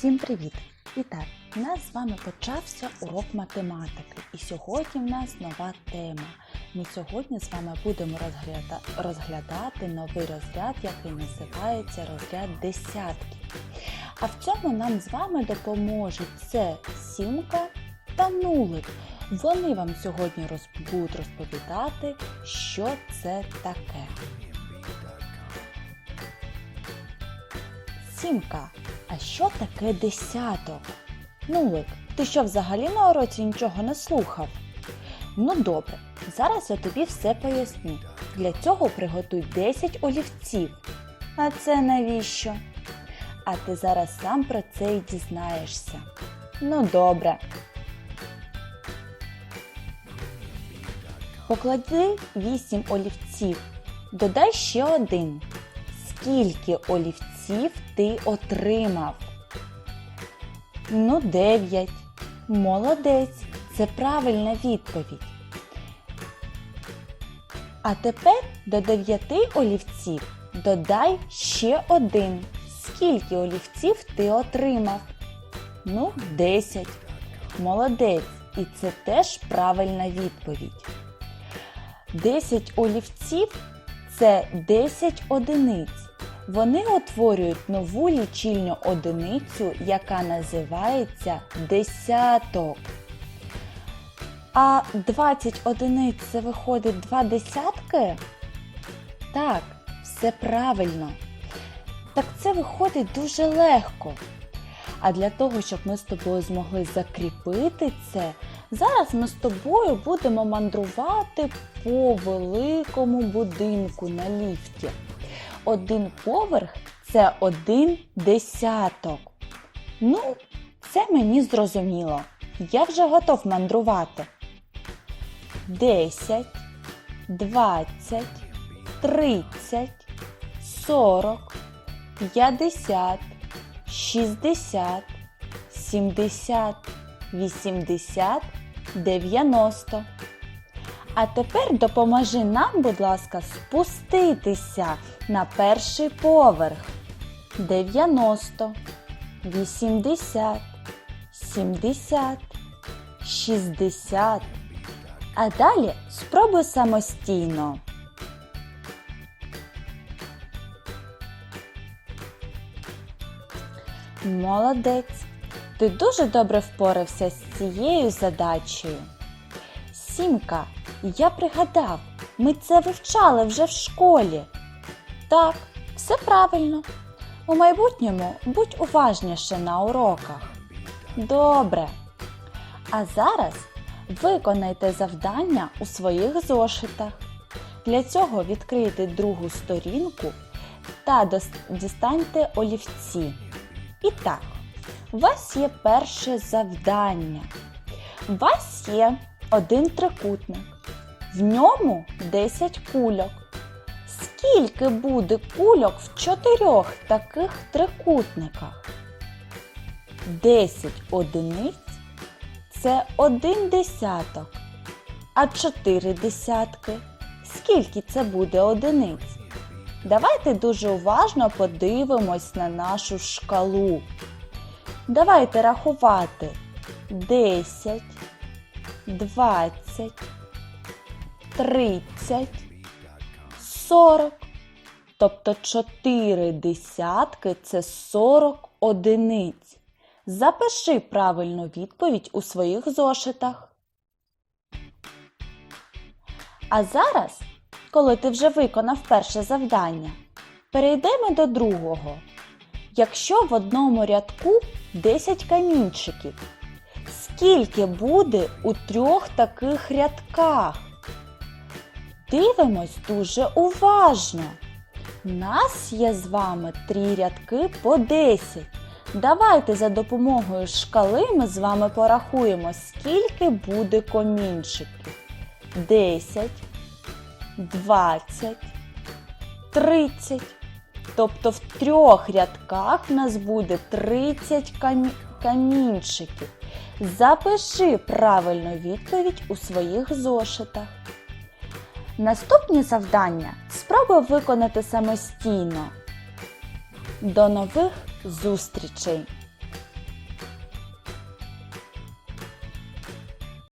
Всім привіт! І так, у нас з вами почався урок математики. І сьогодні в нас нова тема. Ми сьогодні з вами будемо розгляда- розглядати новий розряд, який називається розряд десятки. А в цьому нам з вами допоможуть це сімка та нулик. Вони вам сьогодні роз- будуть розповідати, що це таке. Сімка, а що таке десяток? Нулик, ти що взагалі на уроці нічого не слухав? Ну добре, зараз я тобі все поясню. Для цього приготуй 10 олівців. А це навіщо? А ти зараз сам про це і дізнаєшся. Ну добре. Поклади 8 олівців. Додай ще один. Скільки олівців ти отримав? Ну, 9. Молодець. Це правильна відповідь. А тепер до 9 олівців додай ще один. Скільки олівців ти отримав? Ну, 10. Молодець. І це теж правильна відповідь. 10 олівців це 10 одиниць. Вони утворюють нову лічильну одиницю, яка називається десяток. А 20 одиниць це виходить 2 десятки? Так, все правильно. Так це виходить дуже легко. А для того, щоб ми з тобою змогли закріпити це, зараз ми з тобою будемо мандрувати по великому будинку на ліфті. Один поверх це один десяток. Ну, це мені зрозуміло. Я вже готов мандрувати. 10, 20, 30, 40, 50, 60, 70, 80, 90. А тепер допоможи нам, будь ласка, спуститися на перший поверх. 90, 80, 70, 60. А далі спробуй самостійно. Молодець! Ти дуже добре впорався з цією задачею. Сімка, я пригадав, ми це вивчали вже в школі. Так, все правильно. У майбутньому будь уважніше на уроках. Добре. А зараз виконайте завдання у своїх зошитах. Для цього відкрийте другу сторінку та дістаньте олівці. І так, у вас є перше завдання. У вас є один трикутник. В ньому 10 кульок. Скільки буде кульок в чотирьох таких трикутниках? 10 одиниць це один десяток. А 4 десятки. Скільки це буде одиниць? Давайте дуже уважно подивимось на нашу шкалу. Давайте рахувати 10, 20, 30, 40. Тобто 4 десятки це 40 одиниць. Запиши правильну відповідь у своїх зошитах. А зараз, коли ти вже виконав перше завдання, перейдемо до другого. Якщо в одному рядку 10 камінчиків, скільки буде у трьох таких рядках? Дивимось дуже уважно. Нас є з вами три рядки по 10. Давайте за допомогою шкали ми з вами порахуємо, скільки буде комінчиків. 10, 20, 30. Тобто в трьох рядках в нас буде 30 камі- камінчиків. Запиши правильну відповідь у своїх зошитах. Наступні завдання спробуй виконати самостійно. До нових зустрічей!